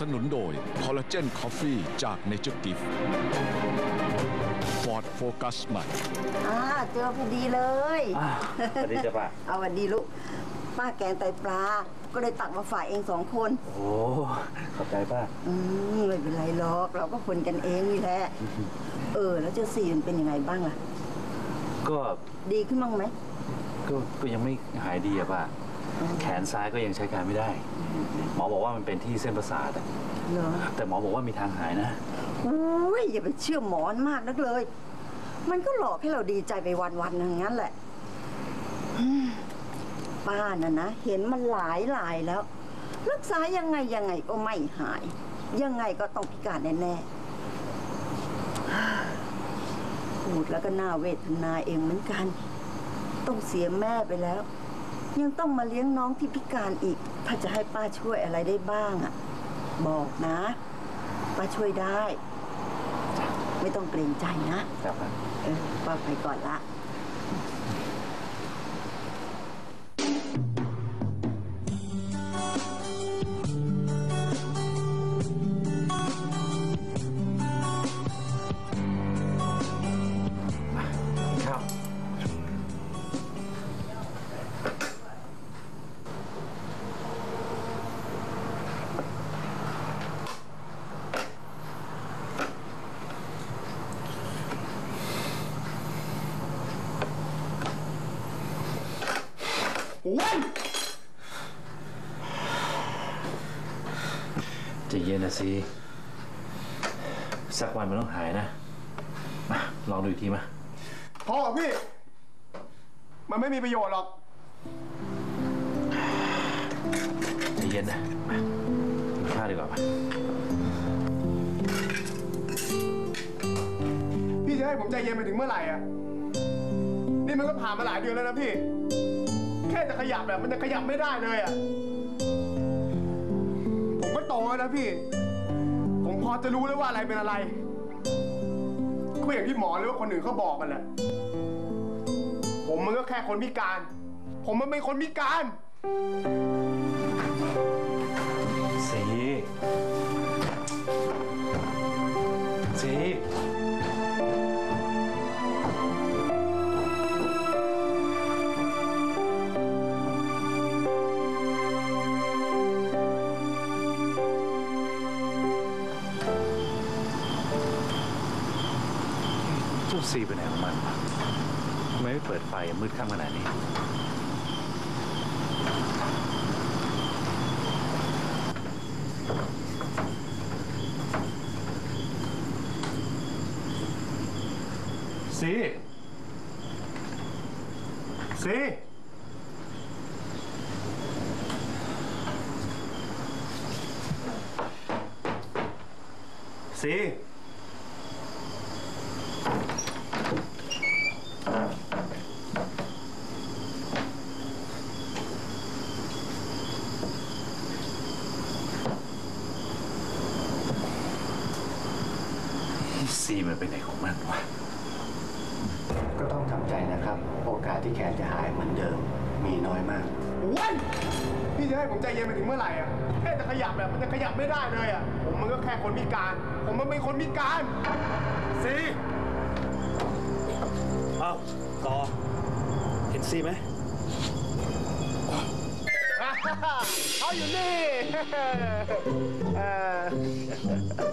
สนุนโดยคอลลาเจนคอฟฟี่จากเนเจอร์กิฟฟอร์ดโฟกัสใหม่อ่าเจอพอดีเลยอ่าสวัสดีจ้ะป้าเอาวันดีลูกป้าแกงไตปลา ก็เลยตักมาฝ่ายเองสองคน โอ้ขอบใจป้า อืมไม่เป็นไรหรอกเราก็คนกันเองนี่แหละ เออ แล้วเจ้าสี่มันเป็นยังไงบ้างล่ะ ก็ดีขึ้นบ้างไหม ก็ก็ยังไม่หายดีอะป้า แขนซ้ายก็ยังใช้การไม่ได้ หมอบอกว่ามันเป็นที่เส้นประสาทอะเหรอแต่หมอบอกว่ามีทางหายนะโอ้ยอย่าไปเชื่อหมอนมากนักเลย มันก็หลอกให้เราดีใจไปวันๆอย่างนั้นแหละอืมป้าน่ะนะ เห็นมันหลายหลายๆแล้ว รักษายังไงยังไงก็ไม่หาย ยังไงก็ต้องพิการแน่ๆพูดแล้วก็น่าเวทนาเองเหมือนกัน ต้องเสียแม่ไปแล้ว ยังต้องมาเลี้ยงน้องที่พิการอีก ถ้าจะให้ป้าช่วยอะไรได้บ้างอะบอกนะ ป้าช่วยได้ ไม่ต้องเกรงใจนะ ครับ เออป้าไปก่อนละ อ้วนใจะเย็นนะสิสักวันมันต้องหายนะมาลองดูอีกทีมา พอพี่ มันไม่มีประโยชน์หรอก ใจะเย็นนะมากินข้าวดีกว่าปะพี่จะให้ผมใจเย็นไปถึงเมื่อไหร่อะนี่มันก็ผ่านมาหลายเดือนแล้วนะพี่แค่จะขยับแบบมันจะขยับไม่ได้เลยอะ ผมก็โตแล้วนะพี่ ผมพอจะรู้แล้วว่าอะไรเป็นอะไร ก็อย่างที่หมอหรือว่าคนอื่นเขาบอกกันแหละ ผมมันก็แค่คนพิการ ผมมันเป็นคนพิการสีสี ซีไปไหนของมันทำไมไม่เปิดไฟมืดค่ำขนาดนี้สิสิสิซี มันไปไหนของมันวะ ก็ต้องทำใจนะครับ โอกาสที่แขนจะหายเหมือนเดิม มีน้อยมากอ้วนพี่จะให้ผมใจเย็นไปถึงเมื่อไหร่อะแค่จะขยับแบบมันจะขยับไม่ได้เลยอะ ผมมันก็แค่คนพิการ ผมมันเป็นคนพิการสิอ้าวต่อ เห็นซีไหม เขาอยู่นี่เออ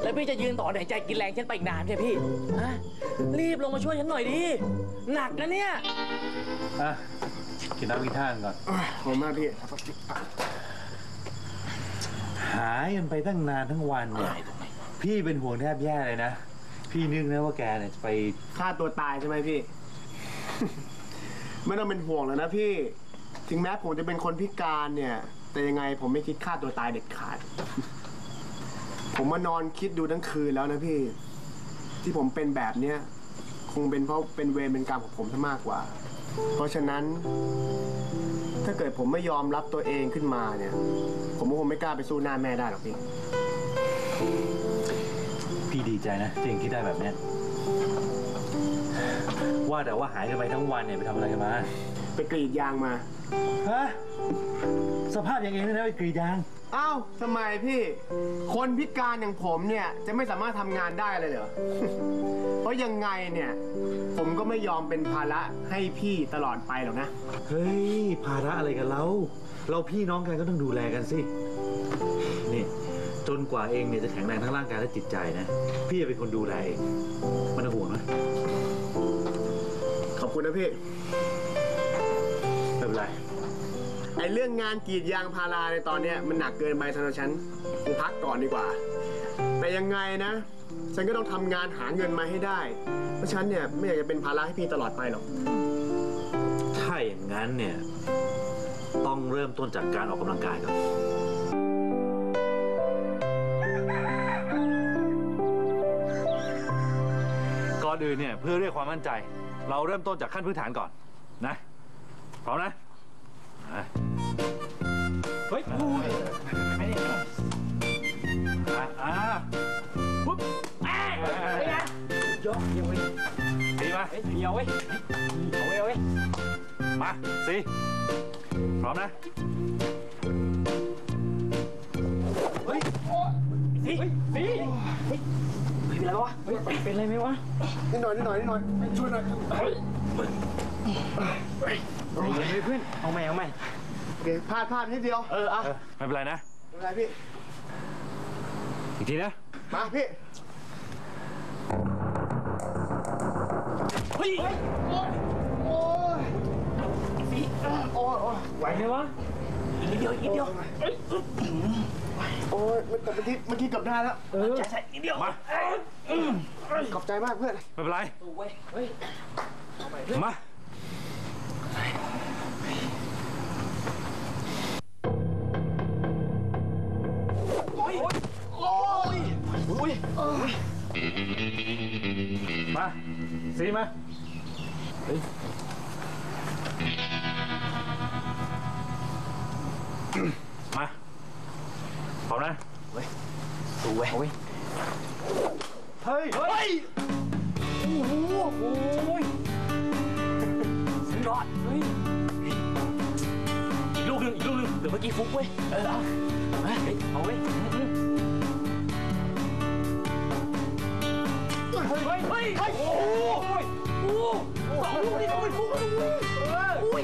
แล้วพี่จะยืนต่อไหนใจกินแรงฉันไปอีกนานใช่พี่ฮะรีบลงมาช่วยฉันหน่อยดิ หนักนะเนี่ย อะกินน้ำกินท่ากันก่อนผมมากพี่หายกันไปตั้งนานทั้งวันเนี่ยพี่เป็นห่วงแทบแย่เลยนะ พี่นึกนะว่าแกเนี่ยจะไปฆ่าตัวตายใช่ไหมพี่ ไม่ต้องเป็นห่วงแล้วนะพี่ ถึงแม้ผมจะเป็นคนพิการเนี่ย แต่ยังไงผมไม่คิดฆ่าตัวตายเด็ดขาด ผมมานอนคิดดูทั้งคืนแล้วนะพี่ ที่ผมเป็นแบบเนี้ยคงเป็นเพราะเป็นเวรเป็นกรรมของผมซะมากกว่า เพราะฉะนั้น ถ้าเกิดผมไม่ยอมรับตัวเองขึ้นมาเนี่ย ผมก็คงไม่กล้าไปสู้หน้าแม่ได้หรอกพี่ พี่ดีใจนะที่ยังคิดได้แบบเนี้ยว่าแต่ว่าหายกันไปทั้งวันเนี่ยไปทำอะไรกันมา ไปกรีดยางมา ฮะ สภาพยังไงเนี่ยนะไปกรีดยางโเอ้าทำไมพี่ คนพิการอย่างผมเนี่ย จะไม่สามารถทำงานได้เลยเหรอ เพราะยังไงเนี่ย ผมก็ไม่ยอมเป็นภาระให้พี่ตลอดไปหรอกนะ เฮ้ย ภาระอะไรกันเรา เราพี่น้องกันก็ต้องดูแลกันสิ นี่ จนกว่าเองเนี่ยจะแข็งแรงทั้งร่างกายและจิตใจนะ พี่จะเป็นคนดูแลเองไมันต้องห่วงนะ ขอบคุณนะพี่ไม่เป็ นไรไอเรื่องงานกรีดยางพาราในตอนเนี้ยมันหนักเกินไปสำหรับฉันกูพักก่อนดีกว่า แต่ยังไงนะ ฉันก็ต้องทำงานหาเงินมาให้ได้ เพราะฉันเนี่ยไม่อยากจะเป็นภาระให้พี่ตลอดไปหรอก ถ้าอย่างนั้นเนี่ย ต้องเริ่มต้นจากการออกกำลังกายก่อนก่อนอื่นเนี่ยเพื่อเรียกความมั่นใจ เราเริ่มต้นจากขั้นพื้นฐานก่อนนะ พร้อมนะอะเฮ้ยอะอะปุ๊บเอ้ยเป็นไงยกเดียวเว้ยดีมาเฮ้ยเดียวเว้ยเอาเว้ยเอาเว้ยมาสิพร้อมนะสิสิเฮ้ย เป็นไรวะเฮ้ยเป็นไรไหมวะนิดหน่อยนิดหน่อยนิดหน่อยช่วยหน่อยใจเย็นเลยเพื่อนเอาใหม่เอาใหม่โอเคพลาดพลาดนิดเดียวเออเอาเออไม่เป็นไรนะไม่เป็นไรพี่อีกทีนะมาพี่เฮ้ยไหวไหนวะอีกนิดเดียวอีกนิดเดียว โอ้ยมันแต่เมื่อกี้เมื่อกี้เกับได้แล้วเออใช่ใช่อีกนิดเดียวมาขอบใจมากเพื่อนไม่เป็นไรเว้ยเฮ้ยมามาสีมามา ดูเว้ยเฮ้ย เฮ้ย เฮ้ย โอ้โหโอ้ยสุดยอด เฮ้ย อีกลูกหนึ่งอีกลูกหนึ่งเดี๋ยวเมื่อกี้ฟุกเว้ย เออ เอาเฮ้ยเอาเว้ยอืมเฮ้ยเฮ้ย เฮ้ย เฮ้ย โอ้โหโอ้โหสองลูกนี่เขาเป็นฟุกแล้วนะเว้ยอุ้ย